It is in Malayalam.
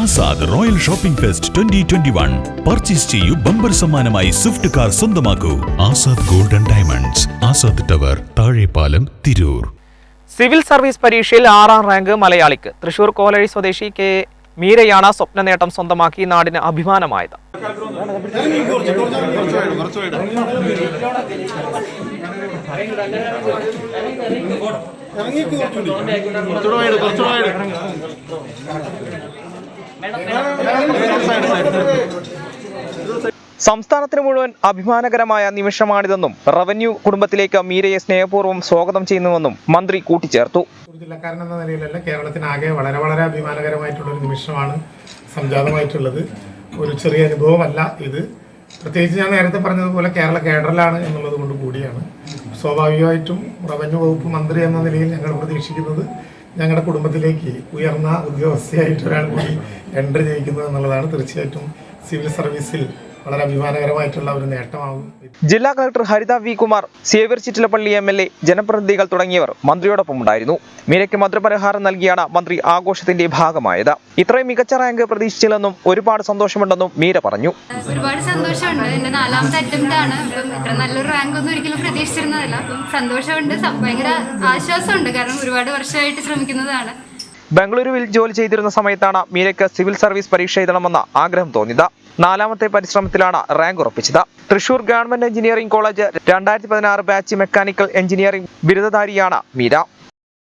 Azad royal shopping fest twenty twenty one. Purchase ചെയ്യൂ ബമ്പർ സമ്മാനമായി സ്വിഫ്റ്റ് കാർ സ്വന്തമാക്കൂ. Azad golden diamonds Azad tower Thazhepalam Tirur. Civil service പരീക്ഷയിൽ ആറാം റാങ്ക് മലയാളിക്ക്. തൃശൂർ കോലഴി സ്വദേശി കെ മീരയാണ് സ്വപ്ന നേട്ടം സ്വന്തമാക്കി നാടിന് അഭിമാനമായത്. സംസ്ഥാനത്തിന് മുഴുവൻ അഭിമാനകരമായ നിമിഷമാണിതെന്നും റവന്യൂ കുടുംബത്തിലേക്ക് മീരയെ സ്നേഹപൂർവം സ്വാഗതം ചെയ്യുന്നുവെന്നും മന്ത്രി കൂട്ടിച്ചേർത്തു. ജില്ലക്കാരൻ എന്ന നിലയിലല്ല കേരളത്തിനാകെ വളരെ വളരെ അഭിമാനകരമായിട്ടുള്ള ഒരു നിമിഷമാണ് സംജാതമായിട്ടുള്ളത്. ഒരു ചെറിയ അനുഭവമല്ല ഇത്. പ്രത്യേകിച്ച് ഞാൻ നേരത്തെ പറഞ്ഞതുപോലെ കേരള കേഡറിലാണ് എന്നുള്ളത് കൊണ്ട് കൂടിയാണ്. സ്വാഭാവികമായിട്ടും റവന്യൂ വകുപ്പ് മന്ത്രി എന്ന നിലയിൽ ഞങ്ങൾ പ്രതീക്ഷിക്കുന്നത് ഞങ്ങളുടെ കുടുംബത്തിലേക്ക് ഉയർന്ന ഉദ്യോഗസ്ഥയായിട്ട് ഒരാൾ കൂടി എൻട്രി ചെയ്യിക്കുന്നത് എന്നുള്ളതാണ് തീർച്ചയായിട്ടും സിവിൽ സർവീസിൽ വളരെ അഭിമാനകരമായിട്ടുള്ള ഒരു നേട്ടമാകും ജില്ലാ collector Haritha V Kumar Xavier Chittilappilly M L A ജനപ്രതിനിധികൾ തുടങ്ങിയവർ മന്ത്രിയോടൊപ്പം ഉണ്ടായിരുന്നു. മീരയ്ക്ക് മധുരപരിഹാരം നൽകിയാണ് മന്ത്രി ആഘോഷത്തിന്റെ ഭാഗമായത്. ഇത്രയും മികച്ച റാങ്ക് പ്രതീക്ഷിച്ചില്ലെന്നും ഒരുപാട് സന്തോഷമുണ്ടെന്നും മീര പറഞ്ഞു. ഒരുപാട് സന്തോഷമുണ്ട്. എന്റെ നാലാമത്തെ അറ്റംപ്റ്റ് ആണ്. ഇത്ര നല്ലൊരു റാങ്ക് ഒന്നും ഒരിക്കലും പ്രതീക്ഷിച്ചിരുന്നതല്ല. സന്തോഷമുണ്ട്. ഭയങ്കര ആശ്വാസമുണ്ട്. കാരണം ഒരുപാട് വർഷമായിട്ട് ശ്രമിക്കുന്നതാണ്. ബംഗളൂരുവിൽ ജോലി ചെയ്തിരുന്ന സമയത്താണ് മീരയ്ക്ക് സിവിൽ സർവീസ് പരീക്ഷ എഴുതണമെന്ന ആഗ്രഹം തോന്നിയത്. നാലാമത്തെ പരിശ്രമത്തിലാണ് റാങ്ക് ഉറപ്പിച്ചത്. തൃശൂർ ഗവൺമെന്റ് എഞ്ചിനീയറിംഗ് കോളേജ് രണ്ടായിരത്തി പതിനാറ് ബാച്ച് മെക്കാനിക്കൽ എഞ്ചിനീയറിംഗ് ബിരുദധാരിയാണ് മീര.